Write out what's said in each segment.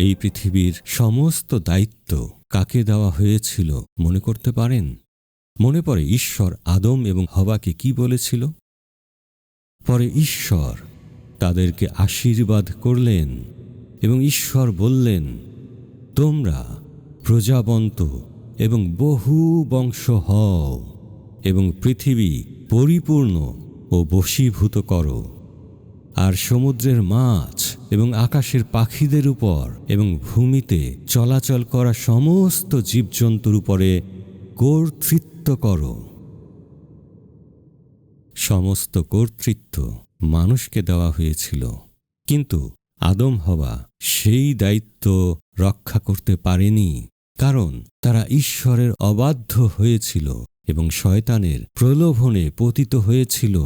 এই পৃথিবীর সমস্ত দায়িত্ব কাকে দেওয়া হয়েছিল মনে করতে পারেন? মনে পড়ে ঈশ্বর আদম এবং হবাকে কি বলেছিল? পরে ঈশ্বর তাদেরকে আশীর্বাদ করলেন এবং ঈশ্বর বললেন, তোমরা প্রজাবন্ত এবং বহু বংশ হও এবং পৃথিবী পরিপূর্ণ ও বশীভূত করো। আর সমুদ্রের মাছ এবং আকাশের পাখিদের উপর এবং ভূমিতে চলাচল করা সমস্ত জীবজন্তুর উপরে কর্তৃত্ব করো। সমস্ত কর্তৃত্ব মানুষকে দেওয়া হয়েছিল। কিন্তু আদম হওয়া সেই দায়িত্ব রক্ষা করতে পারেনি, কারণ তারা ঈশ্বরের অবাধ্য হয়েছিল এবং শয়তানের প্রলোভনে পতিত হয়েছিল।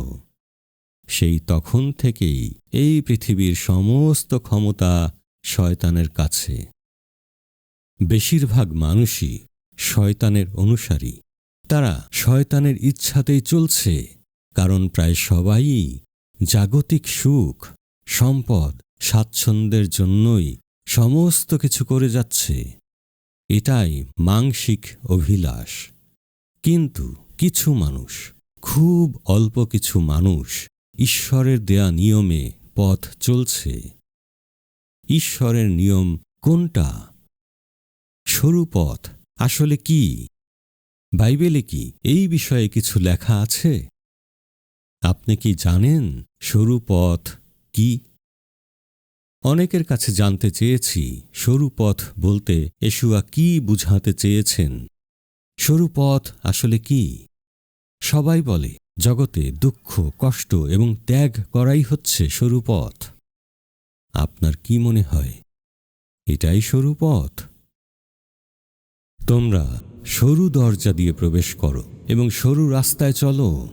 সেই তখন থেকেই এই পৃথিবীর সমস্ত ক্ষমতা শয়তানের কাছে। বেশিরভাগ মানুষই শয়তানের অনুসারী। তারা শয়তানের ইচ্ছাতেই চলছে, কারণ প্রায় সবাই জাগতিক সুখ, সম্পদ, স্বাচ্ছন্দ্যের জন্যই সমস্ত কিছু করে যাচ্ছে। এটাই মাংসিক অভিলাষ। কিন্তু কিছু মানুষ, খুব অল্প কিছু মানুষ ঈশ্বরের দেয়া নিয়মে পথ চলছে। ঈশ্বরের নিয়ম কোনটা? সরু পথ আসলে কি? বাইবেলে কি এই বিষয়ে কিছু লেখা আছে? আপনি কি জানেন সরু পথ কি? অনেকের কাছে জানতে চেয়েছি সরু পথ বলতে এসুয়া কি বুঝাতে চেয়েছেন? সরু পথ আসলে কি? সবাই বলে জগতে দুঃখ, কষ্ট এবং ত্যাগ করাই হচ্ছে সরু পথ। আপনার কি মনে হয়? এটাই সরু পথ। তোমরা সরু দরজা দিয়ে প্রবেশ করো এবং সরু রাস্তায় চলো।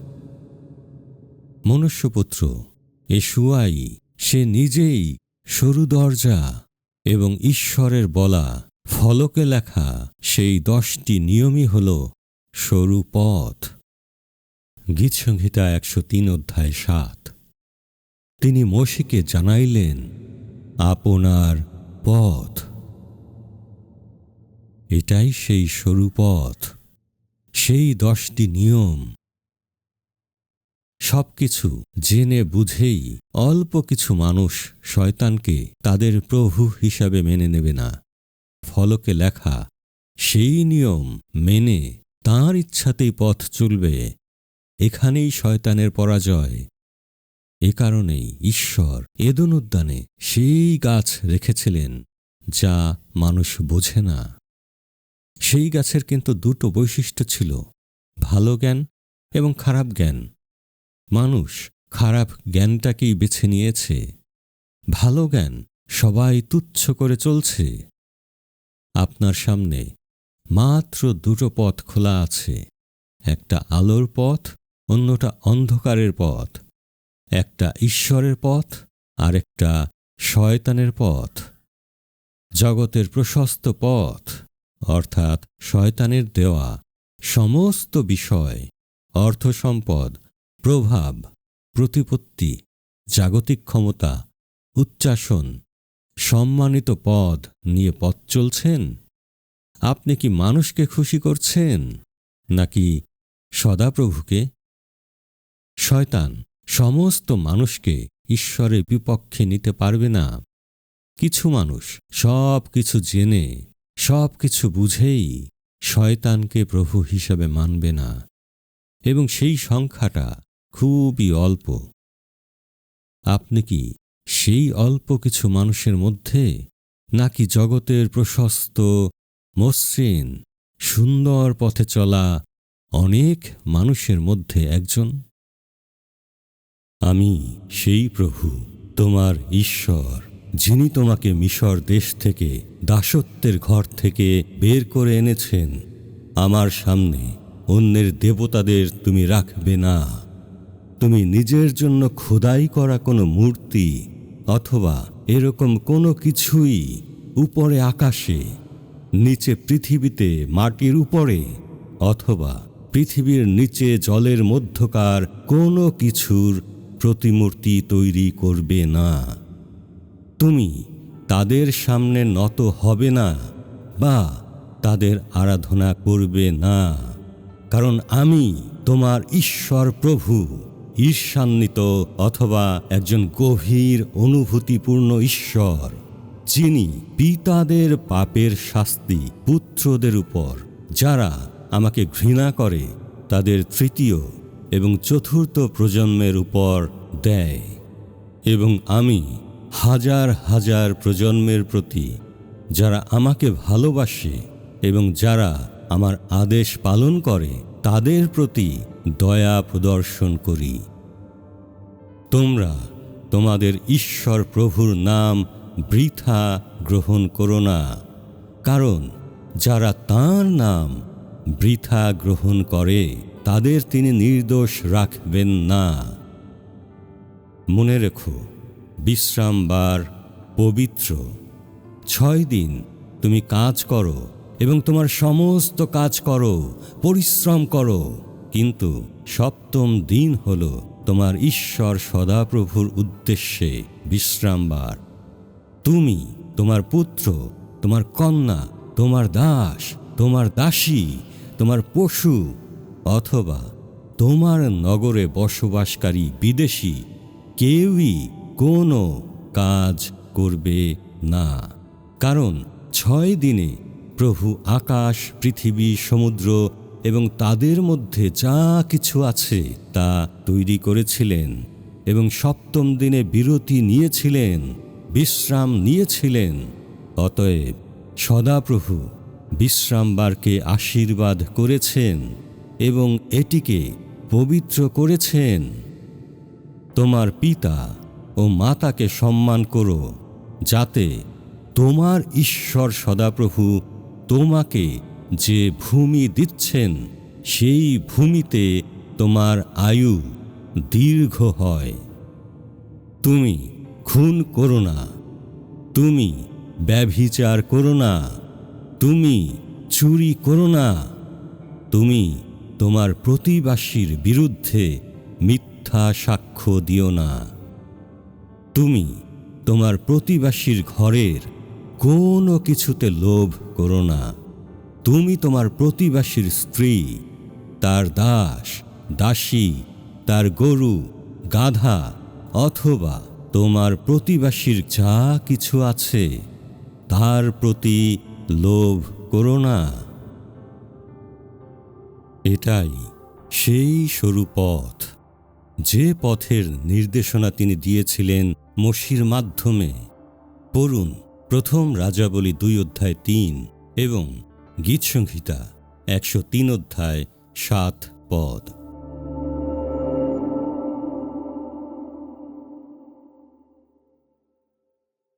মনুষ্যপুত্র, এ শুয়াই সে নিজেই সরু দরজা এবং ঈশ্বরের বলা ফলকে লেখা সেই দশটি নিয়মই হল সরু পথ। গীতসংহিতা একশো তিন অধ্যায় সাত। তিনি মসিকে জানাইলেন, আপনার পথ। এটাই সেই সরু পথ, সেই দশটি নিয়ম। সবকিছু জেনে বুঝেই অল্প কিছু মানুষ শয়তানকে তাদের প্রভু হিসাবে মেনে নেবে না। ফলকে লেখা, সেই নিয়ম মেনে তাঁর ইচ্ছাতেই পথ চলবে। এখানেই শয়তানের পরাজয়। এ কারণেই ঈশ্বর এদন উদ্যানে সেই গাছ রেখেছিলেন, যা মানুষ বোঝে না। সেই গাছের কিন্তু দুটো বৈশিষ্ট্য ছিল, ভালো জ্ঞান এবং খারাপ জ্ঞান। মানুষ খারাপ জ্ঞানটাকেই বেছে নিয়েছে, ভালো জ্ঞান সবাই তুচ্ছ করে চলছে। আপনার সামনে মাত্র দুটো পথ খোলা আছে, একটা আলোর পথ অন্যটা অন্ধকারের পথ। একটা ঈশ্বরের পথ আর একটা শয়তানের পথ। জগতের প্রশস্ত পথ, অর্থাৎ শয়তানের দেওয়া সমস্ত বিষয়, অর্থ সম্পদ, প্রভাব, প্রতিপত্তি, জাগতিক ক্ষমতা, উচ্চাসন, সম্মানিত পদ নিয়ে পথ চলছেন? আপনি কি মানুষকে খুশি করছেন? নাকি সদাপ্রভুকে শয়তান সমস্ত মানুষকে ঈশ্বরের বিপক্ষে নিতে পারবে না। কিছু মানুষ সব কিছু জেনে, সব কিছু বুঝেই শয়তানকে প্রভু হিসাবে মানবে না এবং সেই সংখ্যাটা খুবই অল্প। আপনি কি সেই অল্প কিছু মানুষের মধ্যে নাকি জগতের প্রশস্ত, মসৃণ, সুন্দর পথে চলা অনেক মানুষের মধ্যে একজন? আমি সেই প্রভু, তোমার ঈশ্বর, যিনি তোমাকে মিশর দেশ থেকে দাসত্বের ঘর থেকে বের করে এনেছেন। আমার সামনে অন্যের দেবতাদের তুমি রাখবে না। তুমি নিজের জন্য খোদাই করা কোনো মূর্তি অথবা এরকম কোনো কিছুই উপরে আকাশে, নিচে পৃথিবীতে মাটির উপরে অথবা পৃথিবীর নিচে জলের মধ্যকার কোনো কিছুর প্রতিমূর্তি তৈরি করবে না। তুমি তাদের সামনে নত হবে না বা তাদের আরাধনা করবে না। কারণ আমি তোমার ঈশ্বর প্রভু, ঈর্ষান্বিত অথবা একজন গভীর অনুভূতিপূর্ণ ঈশ্বর, যিনি পিতাদের পাপের শাস্তি পুত্রদের উপর, যারা আমাকে ঘৃণা করে, তাদের তৃতীয় এবং চতুর্থ প্রজন্মের উপর দেয় এবং আমি হাজার হাজার প্রজন্মের প্রতি যারা আমাকে ভালোবাসে এবং যারা আমার আদেশ পালন করে, তাদের প্রতি দয়া প্রদর্শন করি। তোমরা তোমাদের ঈশ্বর প্রভুর নাম বৃথা গ্রহণ করো না, কারণ যারা তাঁর নাম বৃথা গ্রহণ করে তাদের তিনি নির্দোষ রাখবেন না। মনে রেখো বিশ্রামবার পবিত্র। ছয় দিন তুমি কাজ করো এবং তোমার সমস্ত কাজ করো, পরিশ্রম করো। কিন্তু সপ্তম দিন হল তোমার ঈশ্বর সদাপ্রভুর উদ্দেশ্যে বিশ্রামবার তুমি তোমার পুত্র, তোমার কন্যা, তোমার দাস, তোমার দাসী, তোমার পশু অথবা তোমার নগরে বসবাসকারী বিদেশি কেউই কোনো কাজ করবে না। কারণ ছয় দিনে প্রভু আকাশ, পৃথিবী, সমুদ্র এবং তাদের মধ্যে যা কিছু আছে তা তৈরি করেছিলেন এবং সপ্তম দিনে বিরতি নিয়েছিলেন, বিশ্রাম নিয়েছিলেন। অতএব সদাপ্রভু বিশ্রামবারকে আশীর্বাদ করেছেন। এবং এটিকে পবিত্র করেছেন। তোমার পিতা ও মাতাকে সম্মান করো, যাতে তোমার ঈশ্বর সদাপ্রভু তোমাকে যে ভূমি দিচ্ছেন, সেই ভূমিতে তোমার আয়ু দীর্ঘ হয়। তুমি খুন করো না, তুমি ব্যভিচার করো না, তুমি চুরি করো না, তুমি তোমার প্রতিবাসীর বিরুদ্ধে মিথ্যা সাক্ষ্য দিও না। তুমি তোমার প্রতিবাসীর ঘরের কোনো কিছুতে লোভ করো না। তুমি তোমার প্রতিবাসীর স্ত্রী, তার দাস, দাসী, তার গরু, গাধা, অথবা তোমার প্রতিবাসীর যা কিছু আছে, তার প্রতি লোভ করো না। এটাই সেই সরু পথ। যে পথের নির্দেশনা তিনি দিয়েছিলেন মসির মাধ্যমে। পড়ুন প্রথম রাজাবলী দুই অধ্যায় তিন এবং গীতসংহিতা একশো তিন অধ্যায় সাত পদ।